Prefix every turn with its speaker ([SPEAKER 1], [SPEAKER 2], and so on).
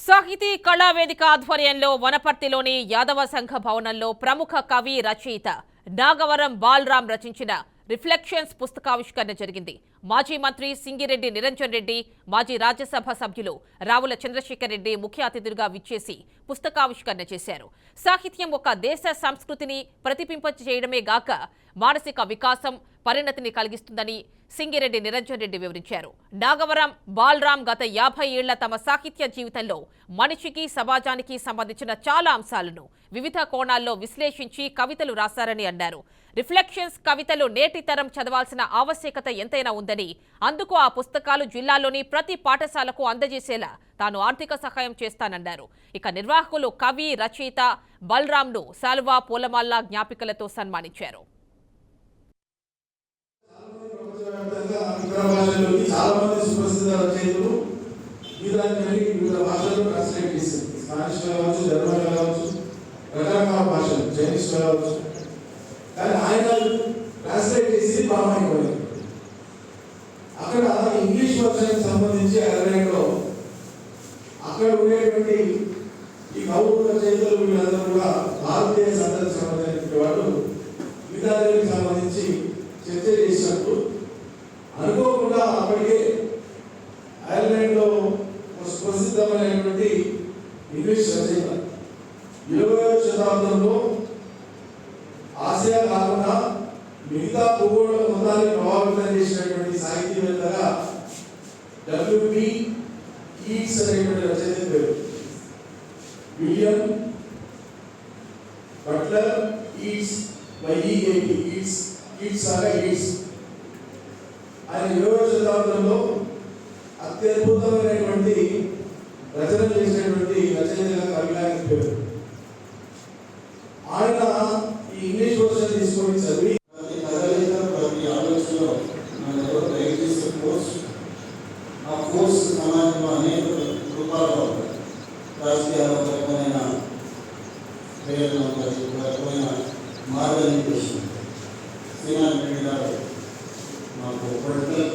[SPEAKER 1] సాహితీ కళా వేదిక ఆధ్వర్యంలో వనపర్తిలోని యాదవ సంఘ భవనంలో ప్రముఖ కవి రచయిత నాగవరం బాలరాం రచించిన రిఫ్లెక్షన్స్ పుస్తకావిష్కరణ జరిగింది. మాజీ మంత్రి సింగిరెడ్డి నిరంజన్ రెడ్డి మాజీ రాజ్యసభ సభ్యులు రావుల చంద్రశేఖర్ రెడ్డి ముఖ్య అతిథులుగా విచ్చేసి పుస్తకావిష్కరణ చేశారు. సాహిత్యం ఒక దేశ సంస్కృతిని ప్రతిబింప చేయడమే గాక మానసిక వికాసం పరిణతిని కలిగిస్తుందని సింగిరెడ్డి నిరంజన్ రెడ్డి వివరించారు. నాగవరం బాలరాం గత యాభై ఏళ్ళ తమ సాహిత్య జీవితంలో మనిషికి సమాజానికి సంబంధించిన చాలా అంశాలను వివిధ కోణాల్లో విశ్లేషించి కవితలు రాశారని అన్నారు. రిఫ్లెక్షన్స్ కవితలు నేటి తరం చదవాల్సిన ఆవశ్యకత ఎంతైనా ఉందని అందుకు ఆ పుస్తకాలు జిల్లాలోని ప్రతి పాఠశాలకు అందజేసేలా తాను ఆర్థిక సహాయం చేస్తానన్నారు. ఇక నిర్వాహకులు కవి రచయిత బలరాంను సాల్వా పూలమాల్లా జ్ఞాపికలతో సన్మానించారు.
[SPEAKER 2] స్పానిష్ కావచ్చు జర్మన్ కావచ్చు రకరకాల భాషలు చైనీస్ కావచ్చు. కానీ ఆయన ట్రాన్స్లేట్ చేసి ప్రామాణికమైంది. అక్కడ ఇంగ్లీష్ వర్షన్ సంబంధించి ఐర్లాండ్లో అక్కడ ఉండేటువంటి ఈ కౌరవ రచయితలు వీళ్ళందరూ కూడా భారతీయ సంతతికి సంబంధించిన వాళ్ళు గీతాంజలికి సంబంధించి చర్చ చేసినప్పుడు అనుకోకుండా అప్పటికే ఐర్లాండ్లో ప్రసిద్ధమైనటువంటి ఇంగ్లీష్ రచయిత. ఇరవై శతాబ్దంలో ఆసియా కాకుండా మిగతా భూగోళ మొత్తాన్ని ప్రభావితం చేసినటువంటి సాహితీవేత్తగా డబ్ల్యూపి కీట్స్ అనేటువంటి రచయిత పేరు William Butler Yeats Y E A T Yeats Yeats అనగా ఈట్స్ ఆయన ఇరవై శతాబ్దంలో అత్యద్భుతమైనటువంటి రచన చేసినటువంటి రచయితగా కవిగా ఆయన పేరు
[SPEAKER 3] సమాజంలో అనేక రూపాల్లో ఉంటాయి రాజకీయాల్లో ఒక రకమైన ప్రేరణ ఉంటుంది ఒక రకమైన మార్గనిర్దేశం శ్రీనాథ్ రెడ్డి గారు మాకు పొలిటికల్